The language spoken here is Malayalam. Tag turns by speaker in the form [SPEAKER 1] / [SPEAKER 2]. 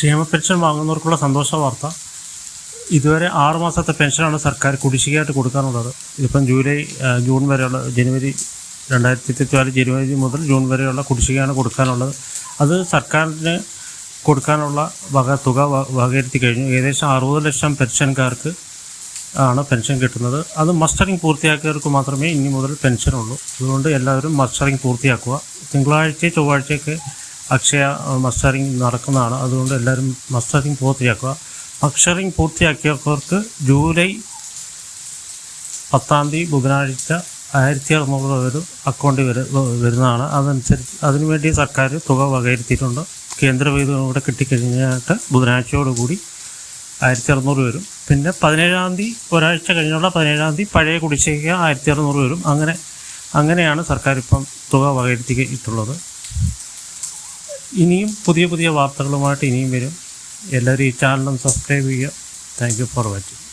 [SPEAKER 1] ക്ഷേമ പെൻഷൻ വാങ്ങുന്നവർക്കുള്ള സന്തോഷ വാർത്ത. ഇതുവരെ ആറ് മാസത്തെ പെൻഷനാണ് സർക്കാർ കുടിശ്ശികയായിട്ട് കൊടുക്കാനുള്ളത് ഇതിപ്പം ജൂലൈ ജൂൺ വരെയുള്ള ജനുവരി രണ്ടായിരത്തി ഇരുപത്തിനാല് ജനുവരി മുതൽ ജൂൺ വരെയുള്ള കുടിശ്ശികയാണ് കൊടുക്കാനുള്ളത്. അത് സർക്കാരിന് കൊടുക്കാനുള്ള വക തുക വകയിരുത്തി കഴിഞ്ഞു. ഏകദേശം അറുപത് ലക്ഷം പെൻഷൻകാർക്ക് ആണ് പെൻഷൻ കിട്ടുന്നത്. അത് മസ്റ്ററിങ് പൂർത്തിയാക്കിയവർക്ക് മാത്രമേ ഇനി മുതൽ പെൻഷനുള്ളൂ. അതുകൊണ്ട് എല്ലാവരും മസ്റ്ററിങ് പൂർത്തിയാക്കുക. തിങ്കളാഴ്ച ചൊവ്വാഴ്ചയൊക്കെ അക്ഷയ മസ്റ്ററിങ് നടക്കുന്നതാണ്. അതുകൊണ്ട് എല്ലാവരും മസ്റ്ററിങ് പൂർത്തിയാക്കുക. മസ്റ്ററിങ് പൂർത്തിയാക്കിയവർക്ക് ജൂലൈ പത്താം തീയതി ബുധനാഴ്ച ആയിരത്തി അറുന്നൂറ് രൂപ വരും അക്കൗണ്ടിൽ വരു വരുന്നതാണ്. അതനുസരിച്ച് അതിനുവേണ്ടി സർക്കാർ തുക വകയിരുത്തിയിട്ടുണ്ട്. കേന്ദ്ര വിഹിതം കൂടെ കിട്ടിക്കഴിഞ്ഞിട്ട് ബുധനാഴ്ചയോടുകൂടി ആയിരത്തി അറുന്നൂറ് വരും. പിന്നെ പതിനേഴാം തീയതി ഒരാഴ്ച കഴിഞ്ഞുള്ള പതിനേഴാം തീയതി പഴയ കുടിശ്ശിക ആയിരത്തി അറുന്നൂറ് വരും. അങ്ങനെ അങ്ങനെയാണ് സർക്കാർ ഇപ്പം തുക വകയിരുത്തിയിട്ടുള്ളത്. ഇനിയും പുതിയ പുതിയ വാർത്തകളുമായിട്ട് ഇനിയും വരും. എല്ലാവരും ഈ ചാനലും സബ്സ്ക്രൈബ് ചെയ്യുക. Thank you for watching